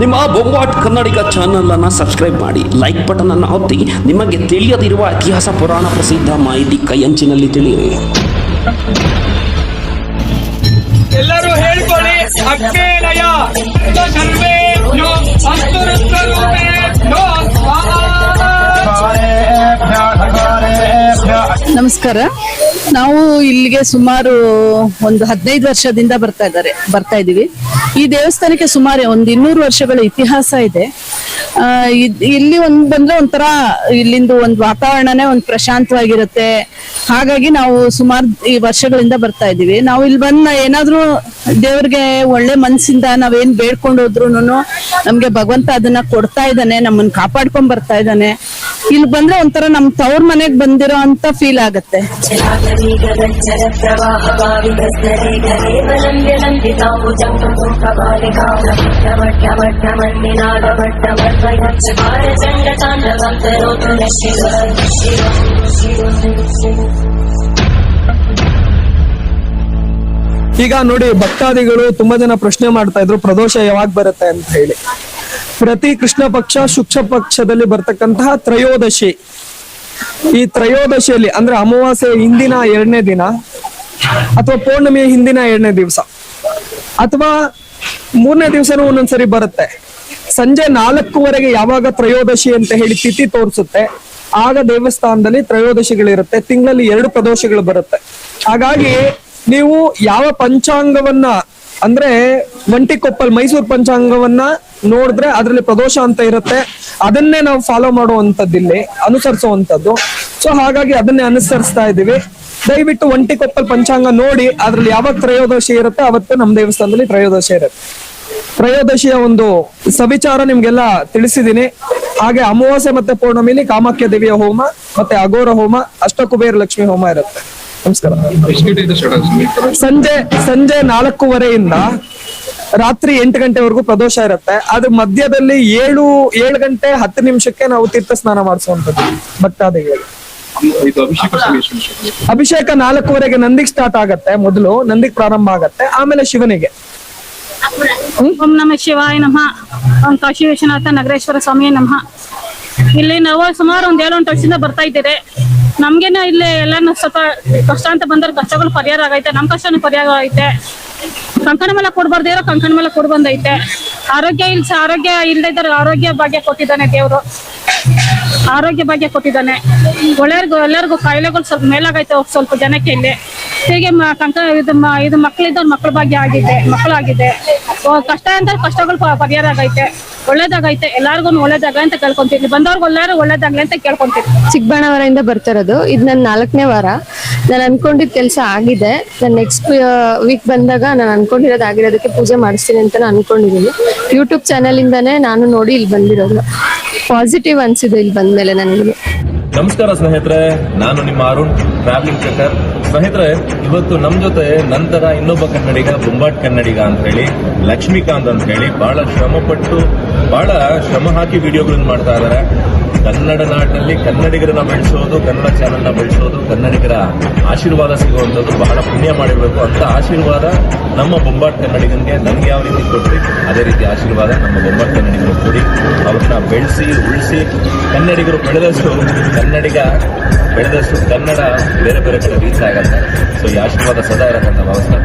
ನಿಮ್ಮ ಬೊಂಬಾಟ್ ಕನ್ನಡಿಗ ಚಾನಲ್ ಅನ್ನು ಸಬ್ಸ್ಕ್ರೈಬ್ ಮಾಡಿ, ಲೈಕ್ ಬಟನ್ ಅನ್ನು ಒತ್ತಿ, ನಿಮಗೆ ತಿಳಿಯದಿರುವ ಇತಿಹಾಸ, ಪುರಾಣ, ಪ್ರಸಿದ್ಧ ಮಾಹಿತಿ ಕೈಯಂಚಿನಲ್ಲಿ ತಿಳಿಯಿರಿ. ಎಲ್ಲರೂ ಹೇಳ್ಕೊಳ್ಳಿ ನಮಸ್ಕಾರ. ನಾವು ಇಲ್ಲಿಗೆ ಸುಮಾರು ಒಂದು ಹದಿನೈದು ವರ್ಷದಿಂದ ಬರ್ತಾ ಇದ್ದಾರೆ, ಬರ್ತಾ ಇದ್ದೀವಿ. ಈ ದೇವಸ್ಥಾನಕ್ಕೆ ಸುಮಾರು ಒಂದು ಇನ್ನೂರು ವರ್ಷಗಳ ಇತಿಹಾಸ ಇದೆ. ಇಲ್ಲಿ ಒಂದು ಬಂದ್ರೆ ಒಂಥರ ಇಲ್ಲಿಂದ ಒಂದು ವಾತಾವರಣನೇ ಒಂದು ಪ್ರಶಾಂತವಾಗಿರುತ್ತೆ. ಹಾಗಾಗಿ ನಾವು ಸುಮಾರು ಈ ವರ್ಷಗಳಿಂದ ಬರ್ತಾ ಇದ್ದೀವಿ. ನಾವು ಇಲ್ಲಿ ಬಂದ ಏನಾದ್ರೂ ದೇವ್ರಿಗೆ ಒಳ್ಳೆ ಮನ್ಸಿಂದ ನಾವೇನ್ ಬೇಡ್ಕೊಂಡು ಹೋದ್ರು ನಮ್ಗೆ ಭಗವಂತ ಅದನ್ನ ಕೊಡ್ತಾ ಇದ್ದಾನೆ ನಮ್ಮನ್ನ ಕಾಪಾಡ್ಕೊಂಡ್ ಬರ್ತಾ ಇದ್ದಾನೆ. ಇಲ್ಲಿ ಬಂದ್ರೆ ಒಂಥರ ನಮ್ ತವ್ರ ಮನೆಗ್ ಬಂದಿರೋ ಅಂತ ಫೀಲ್ ಆಗತ್ತೆ. ಈಗ ನೋಡಿ ಭಕ್ತಾದಿಗಳು ತುಂಬಾ ಜನ ಪ್ರಶ್ನೆ ಮಾಡ್ತಾ ಇದ್ರು, ಪ್ರದೋಷ ಯಾವಾಗ ಬರುತ್ತೆ ಅಂತ ಹೇಳಿ. ಪ್ರತಿ ಕೃಷ್ಣ ಪಕ್ಷ, ಶುಕ್ಷ ಪಕ್ಷದಲ್ಲಿ ಬರ್ತಕ್ಕಂತಹ ತ್ರಯೋದಶಿ. ಈ ತ್ರಯೋದಶಿಯಲ್ಲಿ ಅಂದ್ರೆ ಅಮಾವಾಸ್ಯೆ ಹಿಂದಿನ ಎರಡನೇ ದಿನ ಅಥವಾ ಪೌರ್ಣಮಿಯ ಹಿಂದಿನ ಎರಡನೇ ದಿವಸ. ಅಥವಾ ಮೂರನೇ ದಿವಸನೂ ಒಂದೊಂದ್ಸರಿ ಬರುತ್ತೆ. ಸಂಜೆ ನಾಲ್ಕುವರೆಗೆ ಯಾವಾಗ ತ್ರಯೋದಶಿ ಅಂತ ಹೇಳಿ ತಿಥಿ ತೋರಿಸುತ್ತೆ, ಆಗ ದೇವಸ್ಥಾನದಲ್ಲಿ ತ್ರಯೋದಶಿಗಳಿರುತ್ತೆ. ತಿಂಗಳಲ್ಲಿ ಎರಡು ಪ್ರದೋಷಗಳು ಬರುತ್ತೆ. ಹಾಗಾಗಿ ನೀವು ಯಾವ ಪಂಚಾಂಗವನ್ನ ಅಂದ್ರೆ ಒಂಟಿಕೊಪ್ಪಲ್ ಮೈಸೂರು ಪಂಚಾಂಗವನ್ನ ನೋಡಿದ್ರೆ ಅದರಲ್ಲಿ ಪ್ರದೋಷ ಅಂತ ಇರುತ್ತೆ. ಅದನ್ನೇ ನಾವು ಫಾಲೋ ಮಾಡುವಂತದ್ದಿಲ್ಲಿ ಅನುಸರಿಸುವಂತದ್ದು ಸೊ ಹಾಗಾಗಿ ಅದನ್ನೇ ಅನುಸರಿಸ್ತಾ ಇದೀವಿ ದಯವಿಟ್ಟು ಒಂಟಿಕೊಪ್ಪಲ್ ಪಂಚಾಂಗ ನೋಡಿ, ಅದ್ರಲ್ಲಿ ಯಾವಾಗ ತ್ರಯೋದಶಿ ಇರುತ್ತೆ ಅವತ್ತು ನಮ್ಮ ದೇವಸ್ಥಾನದಲ್ಲಿ ತ್ರಯೋದಶಿ ಇರುತ್ತೆ. ತ್ರಯೋದಶಿಯ ಒಂದು ಸವಿಚಾರ ನಿಮ್ಗೆಲ್ಲ ತಿಳಿಸಿದೀನಿ ಹಾಗೆ ಅಮಾವಾಸ್ಯೆ ಮತ್ತೆ ಪೌರ್ಣಮಿಲಿ ಕಾಮಾಖ್ಯ ದೇವಿಯ ಹೋಮ ಮತ್ತೆ ಅಘೋರ ಹೋಮ, ಅಷ್ಟಕುಬೇರ ಲಕ್ಷ್ಮಿ ಹೋಮ ಇರುತ್ತೆ. ನಮಸ್ಕಾರ. ಸಂಜೆ ಸಂಜೆ ನಾಲ್ಕೂವರೆಯಿಂದ ರಾತ್ರಿ ಎಂಟು ಗಂಟೆವರೆಗೂ ಪ್ರದೋಷ ಇರುತ್ತೆ. ಅದ್ರ ಮಧ್ಯದಲ್ಲಿ ಏಳು ಏಳು ಗಂಟೆ ಹತ್ತು ನಿಮಿಷಕ್ಕೆ ನಾವು ತೀರ್ಥ ಸ್ನಾನ ಮಾಡಿಸುವಂತದ್ದು ಭಕ್ತಾದಿಗಳು ಅಭಿಷೇಕ ನಾಲ್ಕೂವರೆಗೆ ನಂದಿಗೆ ಸ್ಟಾರ್ಟ್ ಆಗತ್ತೆ ಮೊದಲು ನಂದಿಗೆ ಪ್ರಾರಂಭ ಆಗತ್ತೆ ಆಮೇಲೆ ಶಿವನಿಗೆ. ಓಂ ನಮ ಶಿವಾಯ ನಮಃ. ಓಂ ಕಾಶಿ ವಿಶ್ವನಾಥ ನಗರೇಶ್ವರ ಸ್ವಾಮಿಯೇ ನಮಃ. ಇಲ್ಲಿ ನಾವು ಸುಮಾರು ಒಂದ್ ಏಳು ಎಂಟು ವರ್ಷದಿಂದ ಬರ್ತಾ ಇದ್ದೀರಿ ನಮ್ಗೇನ ಇಲ್ಲಿ ಎಲ್ಲ ಸ್ವಲ್ಪ ಕಷ್ಟ ಅಂತ ಬಂದ್ರೆ ಕಷ್ಟಗಳು ಪರಿಹಾರ ಆಗೈತೆ. ನಮ್ ಕಷ್ಟನೂ ಪರಿಹಾರ ಆಗೈತೆ. ಕಂಕಣ ಮೇಲೆ ಕೊಡ್ಬಾರ್ದು ಇರೋ ಕಂಕಣ ಮೇಲೆ ಕೊಡ್ ಬಂದೈತೆ. ಆರೋಗ್ಯ ಇಲ್ಸ, ಆರೋಗ್ಯ ಇದ್ದಾರೆ ಆರೋಗ್ಯ ಭಾಗ್ಯ ಕೊಟ್ಟಿದ್ದಾನೆ ದೇವ್ರು. ಆರೋಗ್ಯ ಭಾಗ್ಯ ಕೊಟ್ಟಿದ್ದಾನೆ. ಒಳ್ಳೆಯರ್ಗು ಎಲ್ಲರಿಗೂ ಕಾಯಿಲೆಗಳು ಸ್ವಲ್ಪ ಮೇಲಾಗೈತೆ ಸ್ವಲ್ಪ ಜನಕ್ಕೆ ಇಲ್ಲಿ. ಹೀಗೆ ಕಂಕ ಇದು ಇದು ಮಕ್ಕಳಿದ್ದವ್ರ ಮಕ್ಕಳ ಭಾಗ್ಯ ಆಗಿದೆ, ಮಕ್ಕಳಾಗಿದೆ. ಕಷ್ಟ ಅಂತ ಕಷ್ಟಗಳು ಪರಿಹಾರ ಆಗೈತೆ, ಒಳ್ಳೇದಾಗೈತೆ ಎಲ್ಲಾರ್ಗು ಒಳ್ಳೇದಾಗ ಅಂತ ಕೇಳ್ಕೊಂತೀನಿ ಬಂದವ್ರಿಗೆ ಎಲ್ಲಾರು ಒಳ್ಳೇದಾಗ್ಲಿ ಅಂತ ಕೇಳ್ಕೊಂತೀನಿ ಚಿಕ್ಕಬಣ್ಣವರಿಂದ ಬರ್ತಿರೋದು ಇದು ನನ್ನ ನಾಲ್ಕನೇ ವಾರ. ನಾನು ಅನ್ಕೊಂಡಿದ್ದ ಕೆಲಸ ಆಗಿದೆ. ನಾನು ನೆಕ್ಸ್ಟ್ ವೀಕ್ ಬಂದಾಗ ನಾನು ಅನ್ಕೊಂಡಿರೋದು ಆಗಿರೋದಕ್ಕೆ ಪೂಜೆ ಮಾಡಿಸ್ತೀನಿ ಅಂತ ನಾನು ಅನ್ಕೊಂಡಿದ್ದೀನಿ ಯೂಟ್ಯೂಬ್ ಚಾನಲ್ ಇಂದಾನೆ ನಾನು ನೋಡಿ ಇಲ್ಲಿ ಬಂದಿರೋದು. ಪಾಸಿಟಿವ್ ಅನ್ಸಿದೆ ಇಲ್ಲಿ ಬಂದ ಮೇಲೆ ನನಗೆ. ನಮಸ್ಕಾರ ಸ್ನೇಹಿತರೆ, ನಾನು ನಿಮ್ಮ ಅರುಣ್ ಟ್ರಾವೆಲಿಂಗ್ ಚೆಕರ್ ಸ್ನೇಹಿತರೆ, ಇವತ್ತು ನಮ್ಮ ಜೊತೆ ನಂತರ ಇನ್ನೊಬ್ಬ ಕನ್ನಡಿಗ ಬೊಂಬಾಟ್ ಕನ್ನಡಿಗ ಅಂತ ಹೇಳಿ, ಲಕ್ಷ್ಮೀಕಾಂತ್ ಅಂತ ಹೇಳಿ, ಬಹಳ ಶ್ರಮ ಪಟ್ಟು ಬಹಳ ಶ್ರಮ ಹಾಕಿ ವಿಡಿಯೋಗಳನ್ನು ಮಾಡ್ತಾ ಇದ್ದಾರೆ ಕನ್ನಡ ನಾಡಿನಲ್ಲಿ ಕನ್ನಡಿಗರನ್ನ ಬೆಳೆಸೋದು, ಕನ್ನಡ ಚಾನೆಲ್ನ ಬೆಳೆಸೋದು, ಕನ್ನಡಿಗರ ಆಶೀರ್ವಾದ ಸಿಗುವಂಥದ್ದು ಬಹಳ ಪುಣ್ಯ ಮಾಡಿರಬೇಕು ಅಂತ ಆಶೀರ್ವಾದ ನಮ್ಮ ಬೊಂಬಾಟ್ ಕನ್ನಡಿಗನಿಗೆ ನನಗೆ ಯಾವ ರೀತಿ ಕೊಟ್ಟಿ ಅದೇ ರೀತಿ ಆಶೀರ್ವಾದ ನಮ್ಮ ಬೊಂಬಾಟ್ ಕನ್ನಡಿಗರು ಕೊಡಿ. ಅವ್ರನ್ನ ಬೆಳೆಸಿ, ಉಳಿಸಿ ಕನ್ನಡಿಗರು ಬೆಳೆದಷ್ಟು ಕನ್ನಡಿಗ ಬೆಳೆದಷ್ಟು ಕನ್ನಡ ಬೇರೆ ಬೇರೆ ಕಡೆ ರೀಚ್ ಆಗತ್ತೆ. ಸೊ ಈ ಆಶೀರ್ವಾದ ಸದಾ ಇರತ್ತಂತ ಭಾವಿಸ್ತಾ